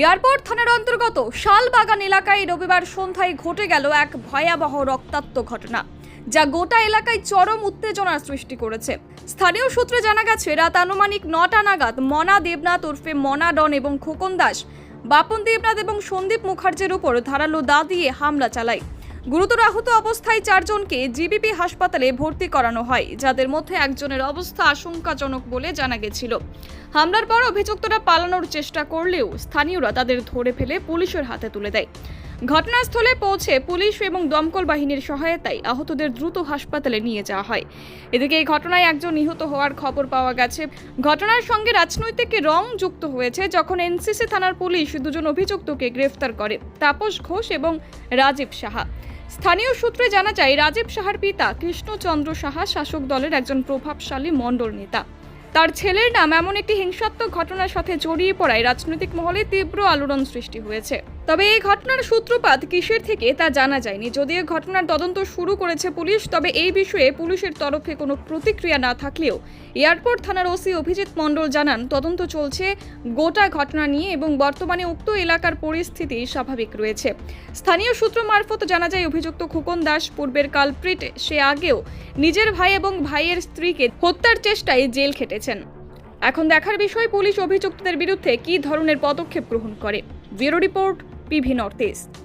Airport থানার অন্তর্গত শালবাগান এলাকায় রবিবার সন্ধ্যায় ঘটে গেল এক ভয়াবহ রক্তাক্ত ঘটনা, যা গোটা এলাকায় চরম উত্তেজনার সৃষ্টি করেছে। স্থানীয় সূত্রে জানা গেছে, রাত আনুমানিক নটা নাগাদ মনা দেবনাথ ওরফে মনা ডন এবং খোকন দাস, বাপন দেবনাথ এবং সন্দীপ মুখার্জির উপর ধারালো দা দিয়ে হামলা চালায়। গুরুতর আহত অবস্থায় চারজনকে জিবিপি হাসপাতালে ভর্তি করানো হয়, যাদের মধ্যে একজনের অবস্থা আশঙ্কাজনক বলে জানা গেছিল। হামলার পর অভিযুক্তরা পালানোর চেষ্টা করলেও স্থানীয়রা তাদের ধরে ফেলে পুলিশের হাতে তুলে দেয়। ঘটনাস্থলে পৌঁছে পুলিশ এবং দমকল বাহিনীর সহায়তায় আহতদের দ্রুত হাসপাতালে নিয়ে যাওয়া হয়। এদিকে এই ঘটনায় একজন নিহত হওয়ার খবর পাওয়া গেছে। ঘটনার সঙ্গে রাজনৈতিক রং যুক্ত হয়েছে যখন এনসিসি থানার পুলিশ দুজন অভিযুক্তকে গ্রেফতার করে, তাপস ঘোষ এবং রাজীব সাহা। স্থানীয় সূত্রে জানা যায়, রাজীব সাহার পিতা কৃষ্ণচন্দ্র সাহা শাসক দলের একজন প্রভাবশালী মণ্ডল নেতা। তার ছেলের নাম এমন একটি হিংসাত্মক ঘটনার সাথে জড়িয়ে পড়ায় রাজনৈতিক মহলে তীব্র আলোড়ন সৃষ্টি হয়েছে। তবে এই ঘটনার সূত্রপাত কিসের থেকে তা জানা যায়নি। যদিও ঘটনার তদন্ত শুরু করেছে পুলিশ, তবে এই বিষয়ে পুলিশের তরফে কোনো প্রতিক্রিয়া না থাকলেও এয়ারপোর্ট থানার ওসি অভিজিৎ মণ্ডল জানান, তদন্ত চলছে গোটা ঘটনা নিয়ে এবং বর্তমানে উক্ত এলাকার পরিস্থিতি স্বাভাবিক রয়েছে। স্থানীয় সূত্র মারফত জানা যায়, অভিযুক্ত খোকন দাস পূর্বের কালপ্রিট, সে আগেও নিজের ভাই এবং ভাইয়ের স্ত্রীকে হত্যার চেষ্টায় জেল খেটেছেন। এখন দেখার বিষয়, পুলিশ অভিযুক্তদের বিরুদ্ধে কী ধরনের পদক্ষেপ গ্রহণ করে? Bureau report PV North East.